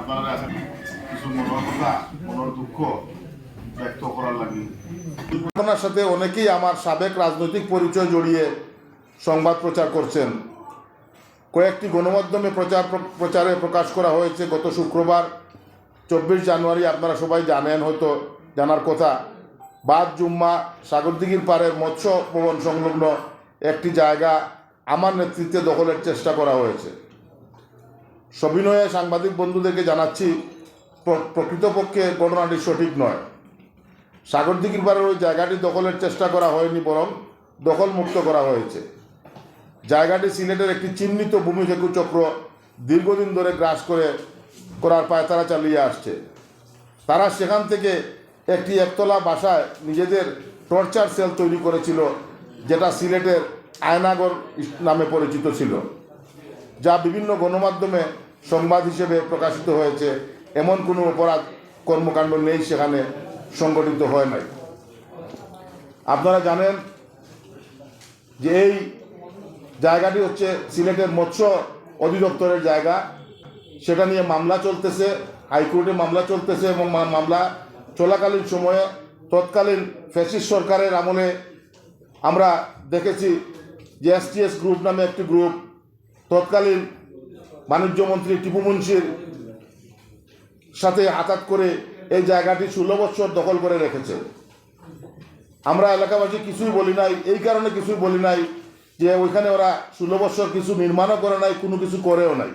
আপনারা কিছু মনের কথা মনের দুঃখ ব্যক্ত করার লাগে। ঘটনার সাথে অনেকেই আমার সাবেক রাজনৈতিক পরিচয় জড়িয়ে সংবাদ প্রচার করছেন। কয়েকটি গণমাধ্যমে প্রচার প্রচারে প্রকাশ করা হয়েছে গত শুক্রবার, চব্বিশ জানুয়ারি, আপনারা সবাই জানেন হয়তো, জানার কথা। বাদ জুম্মা সাগরদিঘির পাড়ের মৎস্য ভবন সংলগ্ন একটি জায়গা আমার নেতৃত্বে দখলের চেষ্টা করা হয়েছে। সবিনয়ে সাংবাদিক বন্ধুদেরকে জানাচ্ছি প্রকৃতপক্ষে ঘটনাটি সঠিক নয়। সাগরদিঘির পাড়ের ওই জায়গাটি দখলের চেষ্টা করা হয়নি বরং দখলমুক্ত করা হয়েছে। জায়গাটি সিলেটের একটি চিহ্নিত ভূমিকেকু চক্র দীর্ঘদিন ধরে গ্রাস করে, করার পায়তারা চালিয়ে আসছে। তারা সেখান থেকে একটি একতলা বাসায় নিজেদের টর্চার সেল তৈরি করেছিল, যেটা সিলেটের আয়নাগর নামে পরিচিত ছিল। যা বিভিন্ন গণমাধ্যমে সংবাদ হিসেবে প্রকাশিত হয়েছে, এমন কোনো অপরাধ কর্মকাণ্ড নেই সেখানে সংগঠিত হয় নাই। আপনারা জানেন যে এই জায়গাটি হচ্ছে সিলেটের মৎস্য অধিদপ্তরের জায়গা। সেটা নিয়ে মামলা চলতেছে, হাইকোর্টে মামলা চলতেছে এবং মামলা চলাকালীন সময়ে তৎকালীন ফ্যাসিস্ট সরকারের আমলে আমরা দেখেছি যে এসটিএস গ্রুপ নামে একটি গ্রুপ তৎকালীন বাণিজ্য মন্ত্রী টিপু মুন্সির সাথে আঘাত করে এই জায়গাটি ষোলো বছর দখল করে রেখেছে। আমরা এলাকাবাসী কিছুই বলি নাই, এই কারণে কিছুই বলি নাই যে ওইখানে ওরা ষোলো বছর কিছু নির্মাণও করে নাই, কোনো কিছু করেও নাই।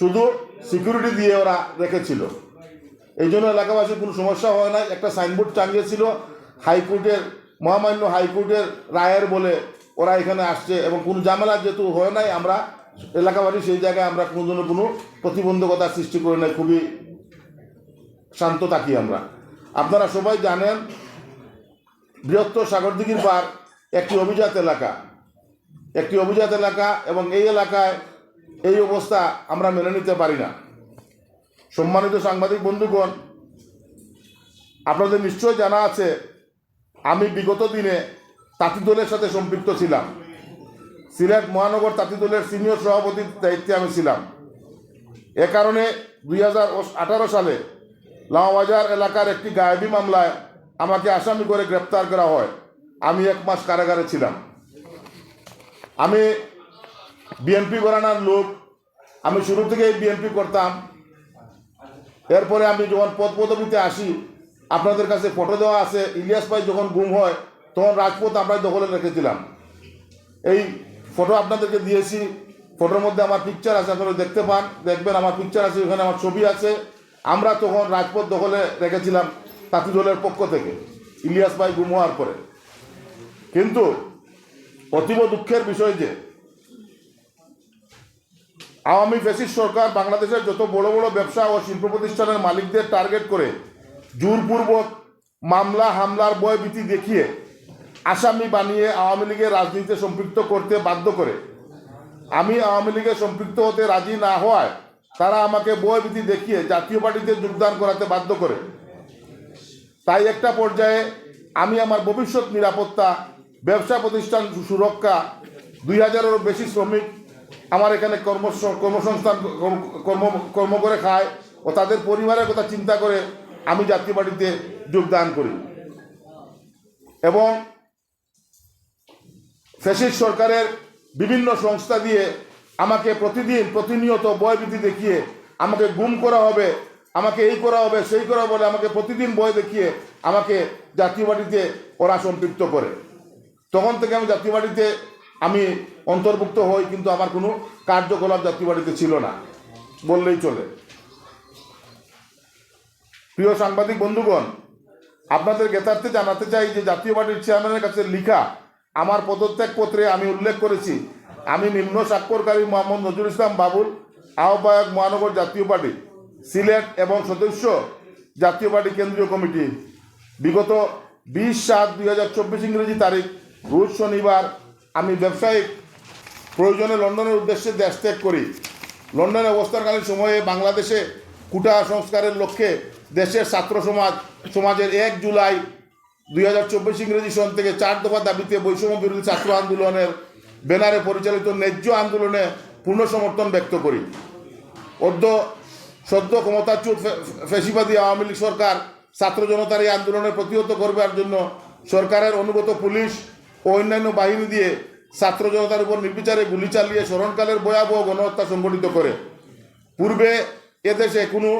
শুধু সিকিউরিটি দিয়ে ওরা রেখেছিল। এই জন্য এলাকাবাসীর কোনো সমস্যা হয় নাই। একটা সাইনবোর্ড টাঙিয়েছিল, হাইকোর্টের, মহামান্য হাইকোর্টের রায়ের বলে ওরা এখানে আসছে এবং কোনো ঝামেলা যেহেতু হয় নাই, আমরা এলাকাবাসী সেই জায়গায় আমরা কোনো জন্য কোনো প্রতিবন্ধকতা সৃষ্টি করে নাই, খুবই শান্ত থাকি আমরা। আপনারা সবাই জানেন, বৃহত্তর সাগরদিঘির পার একটি অভিজাত এলাকা। একটি অভিজাত এলাকা এবং এই এলাকায় এই অবস্থা আমরা মেনে নিতে পারি না। সম্মানিত সাংবাদিক বন্ধুগণ, আপনাদের নিশ্চয় জানা আছে, আমি বিগত দিনে তাঁতি দলের সাথে সম্পৃক্ত ছিলাম। সিলেট মহানগর তাঁতি দলের সিনিয়র সভাপতির দায়িত্বে আমি ছিলাম। এ কারণে দুই হাজার আঠারো সালে লামাবাজার এলাকার একটি গায়েবী মামলায় আমাকে আসামি করে গ্রেপ্তার করা হয়। আমি এক মাস কারাগারে ছিলাম। আমি বিএনপি ঘরানার লোক। আমি শুরু থেকেই বিএনপি করতাম। এরপরে আমি যখন পদ পদবিতে আসি, আপনাদের কাছে ফটো দেওয়া আছে, ইলিয়াস ভাই যখন গুম হয় তখন রাজপথ আমরা দখলে রেখেছিলাম। এই ফটো আপনাদেরকে দিয়েছি। ফটোর মধ্যে আমার পিকচার আছে, আপনারা দেখতে পান। দেখবেন আমার পিকচার আছে, ওখানে আমার ছবি আছে। আমরা তখন রাজপথ দখলে রেখেছিলাম তাঁতি দলের পক্ষ থেকে, ইলিয়াস ভাই গুম হওয়ার পরে। কিন্তু অতীব দুঃখের বিষয় যে, আওয়ামী ফেসিস সরকার বাংলাদেশের যত বড় বড় ব্যবসা ও শিল্প প্রতিষ্ঠানের মালিকদের টার্গেট করে জোরপূর্বক মামলা, হামলার ভয়ভীতি দেখিয়ে আসামি বানিয়ে আওয়ামী লীগের রাজনীতিতে সম্পৃক্ত করতে বাধ্য করে। আমি আওয়ামী লীগে সম্পৃক্ত হতে রাজি না হওয়ায় তারা আমাকে ভয়ভীতি দেখিয়ে জাতীয় পার্টিতে যোগদান করাতে বাধ্য করে। তাই একটা পর্যায়ে আমি আমার ভবিষ্যৎ নিরাপত্তা, ব্যবসা প্রতিষ্ঠান সুরক্ষা, দুই হাজারেরও বেশি শ্রমিক আমার এখানে কর্ম কর্মসংস্থান কর্ম কর্ম করে খায় ও তাদের পরিবারের কথা চিন্তা করে আমি জাতীয় পার্টিতে যোগদান করি। এবং ফ্যাসিস সরকারের বিভিন্ন সংস্থা দিয়ে আমাকে প্রতিদিন প্রতিনিয়ত ভয়ভীতি দেখিয়ে আমাকে গুম করা হবে, আমাকে এই করা হবে, সেই করা বলে আমাকে প্রতিদিন ভয় দেখিয়ে আমাকে জাতীয় পার্টিতে ওরা সম্পৃক্ত করে। তখন থেকে আমি জাতীয় আমি অন্তর্ভুক্ত হই, কিন্তু আমার কোনো কার্যকলাপ জাতীয় ছিল না, বললেই চলে। প্রিয় সাংবাদিক বন্ধুগণ, আপনাদের জ্ঞাতার্থে জানাতে চাই যে জাতীয় পার্টির চেয়ারম্যানের কাছে লিখা আমার পদত্যাগ পত্রে আমি উল্লেখ করেছি, আমি নিম্ন স্বাক্ষরকারী মোহাম্মদ নজরুল ইসলাম বাবুল, আহ্বায়ক মহানগর জাতীয় পার্টি, সিলেট এবং সদস্য জাতীয় পার্টি কেন্দ্রীয় কমিটি। বিগত বিশ সাত দুই হাজার চব্বিশ ইংরেজি তারিখ, রোজ শনিবার আমি ব্যবসায়িক প্রয়োজনে লন্ডনের উদ্দেশ্যে দেশ ত্যাগ করি। লন্ডনে অবস্থানকালীন সময়ে বাংলাদেশে কুটা সংস্কারের লক্ষ্যে দেশের ছাত্র সমাজ, সমাজের এক জুলাই দুই হাজার চব্বিশ ইংরেজি সন থেকে চার দফা দাবিতে বৈষম্য বিরোধী ছাত্র আন্দোলনের ব্যানারে পরিচালিত ন্যায্য আন্দোলনে পূর্ণ সমর্থন ব্যক্ত করি। অদ্য সদ্য ক্ষমতাচ্যুত ফেসিবাদী আওয়ামী লীগ সরকার ছাত্র জনতার এই আন্দোলনের প্রতিহত করবার জন্য সরকারের অনুগত পুলিশ ও অন্যান্য বাহিনী দিয়ে ছাত্র জনতার উপর নির্বিচারে গুলি চালিয়ে স্মরণকালের ভয়াবহ গণহত্যা সংঘটিত করে। পূর্বে এদেশে কোনো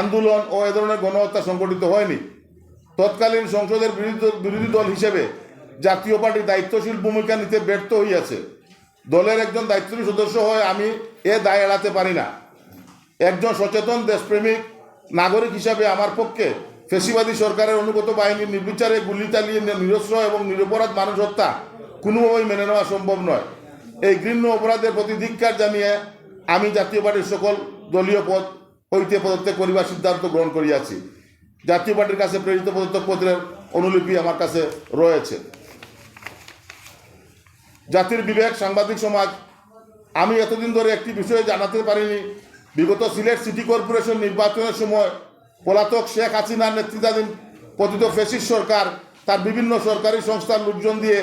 আন্দোলন ও এ ধরনের গণহত্যা সংঘটিত হয়নি। তৎকালীন সংসদের বিরোধী দল হিসেবে জাতীয় পার্টি দায়িত্বশীল ভূমিকা নিতে ব্যর্থ হইয়াছে। দলের একজন দায়িত্বশীল সদস্য হয়ে আমি এ দায় এড়াতে পারি না। একজন সচেতন দেশপ্রেমিক নাগরিক হিসাবে আমার পক্ষে ফেসিবাদী সরকারের অনুগত বাহিনীর নির্বিচারে গুলি চালিয়ে নিরস্ত্র এবং নিরপরাধ মানুষ হত্যা কোনোভাবেই মেনে নেওয়া সম্ভব নয়। এই ঘৃণ্য অপরাধের প্রতি ধিক্কার জানিয়ে আমি জাতীয় পার্টির সকল দলীয় পদ হইতে পদত্যাগ করিবার সিদ্ধান্ত গ্রহণ করিয়াছি। জাতীয় পার্টির কাছে প্রেরিত পদত্যাগ পত্রের অনুলিপি আমার কাছে রয়েছে। জাতির বিবেক, সাংবাদিক সমাজ, আমি এতদিন ধরে একটি বিষয়ে জানাতে পারিনি। বিগত সিলেট সিটি কর্পোরেশন নির্বাচনের সময় পলাতক শেখ হাসিনার নেতৃত্বাধীন পতিত ফেসিস সরকার তার বিভিন্ন সরকারি সংস্থার লোকজন দিয়ে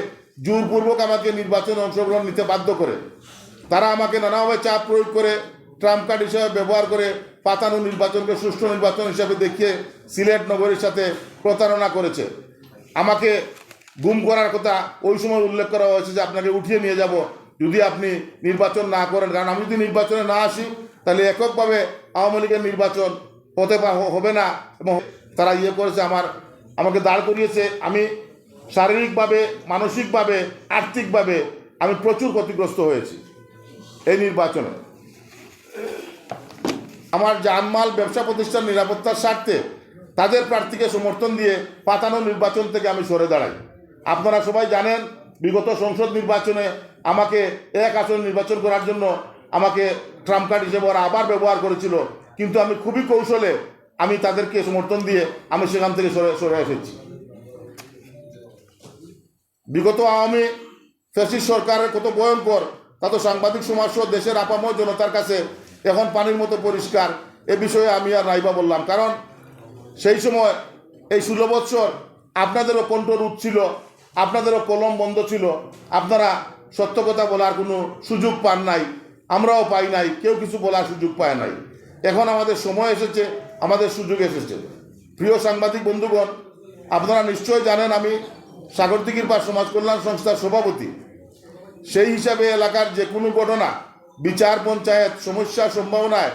জোরপূর্বক আমাকে নির্বাচনে অংশগ্রহণ নিতে বাধ্য করে। তারা আমাকে নানাভাবে চাপ প্রয়োগ করে, ট্রাম্প কার্ড হিসেবে ব্যবহার করে পাতানো নির্বাচনকে সুষ্ঠু নির্বাচন হিসেবে দেখিয়ে সিলেট নগরীর সাথে প্রতারণা করেছে। আমাকে গুম করার কথা ওই সময় উল্লেখ করা হয়েছে যে আপনাকে উঠিয়ে নিয়ে যাব। যদি আপনি নির্বাচন না করেন, কারণ আমি যদি নির্বাচনে না আসি, তাহলে এককভাবে আওয়ামী লীগের নির্বাচন হতে হবে না। এবং তারা ইয়ে করেছে, আমার, আমাকে দাঁড় করিয়েছে। আমি শারীরিকভাবে, মানসিকভাবে, আর্থিকভাবে আমি প্রচুর ক্ষতিগ্রস্ত হয়েছি এই নির্বাচনে। আমার জানমাল ব্যবসা প্রতিষ্ঠান নিরাপত্তার স্বার্থে তাদের প্রার্থীকে সমর্থন দিয়ে পাতানো নির্বাচন থেকে আমি সরে দাঁড়াই। আপনারা সবাই জানেন, বিগত সংসদ নির্বাচনে আমাকে এক আসন নির্বাচন করার জন্য আমাকে ট্রাম্প কার্ড হিসেবে ওরা আবার ব্যবহার করেছিল। কিন্তু আমি খুবই কৌশলে আমি তাদেরকে সমর্থন দিয়ে আমি সেখান থেকে সরে সরে এসেছি। বিগত আওয়ামী ফ্যাসিস্ট সরকারের কত ভয়ঙ্কর, তা তো সাংবাদিক সমাজ দেশের আপাময় জনতার কাছে এখন পানির মতো পরিষ্কার। এ বিষয়ে আমি আর নাইবা বললাম। কারণ সেই সময় এই ষোলো বৎসর আপনাদেরও কণ্ঠরোধ ছিল, আপনাদেরও কলম বন্ধ ছিল। আপনারা সত্য কথা বলার কোনো সুযোগ পান নাই, আমরাও পাই নাই, কেউ কিছু বলার সুযোগ পায় নাই। এখন আমাদের সময় এসেছে, আমাদের সুযোগ এসেছে। প্রিয় সাংবাদিক বন্ধুগণ, আপনারা নিশ্চয়ই জানেন আমি সাগরদিঘির বা সমাজ কল্যাণ সংস্থার সভাপতি। সেই হিসাবে এলাকার যে কোনো ঘটনা বিচার পঞ্চায়েত সমস্যার সম্ভাবনায়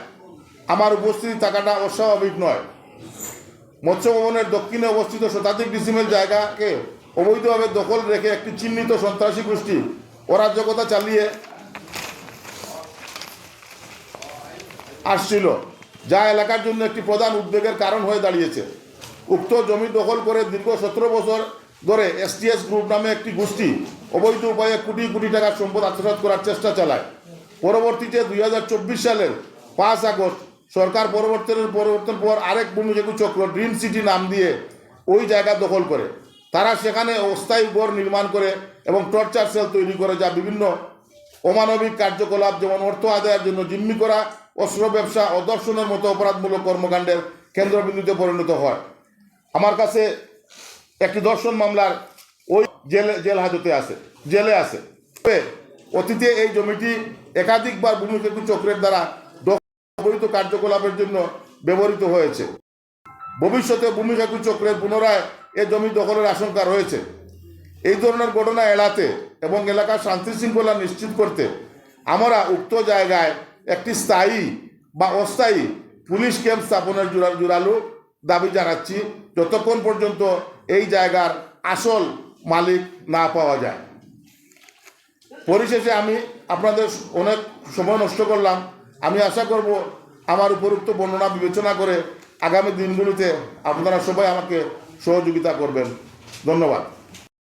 আমার উপস্থিতি থাকাটা অস্বাভাবিক নয়। মৎস্য ভবনের দক্ষিণে অবস্থিত শতাধিক ডিসিমেল জায়গাকে অবৈধভাবে দখল রেখে একটি চিহ্নিত সন্ত্রাসী গোষ্ঠী অরাজকতা চালিয়ে আসছিল, যা এলাকার জন্য একটি প্রধান উদ্বেগের কারণ হয়ে দাঁড়িয়েছে। উক্ত জমি দখল করে দীর্ঘ সতেরো বছর ধরে এসটিএস গ্রুপ নামে একটি গোষ্ঠী অবৈধ উপায়ে কোটি কোটি টাকার সম্পদ আত্মসাৎ করার চেষ্টা চালায়। পরবর্তীতে দুই হাজার চব্বিশ সালের পাঁচ আগস্ট সরকার পরিবর্তনের পরিবর্তন পর আরেক ভূমিকেতু চক্র ড্রিম সিটি নাম দিয়ে ওই জায়গা দখল করে। তারা সেখানে অস্থায়ী গড় নির্মাণ করে এবং টর্চার সেল তৈরি করে যা বিভিন্ন অমানবিক কার্যকলাপ, যেমন অর্থ আদায়ের জন্য জিম্মি করা, অস্ত্র ব্যবসা ও দর্শনের মতো অপরাধমূলক কর্মকাণ্ডের কেন্দ্রবিন্দুতে পরিণত হয়। আমার কাছে একটি দর্শন মামলার ওই জেলে জেল হাজতে আছে, জেলে আছে। অতীতে এই জমিটি একাধিকবার ভূমিকেতু চক্রের দ্বারা অবৈধ কার্যকলাপের জন্য ব্যবহৃত হয়েছে। ভবিষ্যতে ভূমিকাকু চক্রের পুনরায় এ জমি দখলের আশঙ্কা রয়েছে। এই ধরনের ঘটনা এড়াতে এবং এলাকার শান্তি শৃঙ্খলা নিশ্চিত করতে আমরা উক্ত জায়গায় একটি স্থায়ী বা অস্থায়ী পুলিশ ক্যাম্প স্থাপনের জোরা জোরালো দাবি জানাচ্ছি, যতক্ষণ পর্যন্ত এই জায়গার আসল মালিক না পাওয়া যায়। পরিশেষে আমি আপনাদের অনেক সময় নষ্ট করলাম। আমি আশা করব আমার উপরুক্ত বর্ণনা বিবেচনা করে আগামী দিনগুলিতে আপনারা সবাই আমাকে সহযোগিতা করবেন। ধন্যবাদ।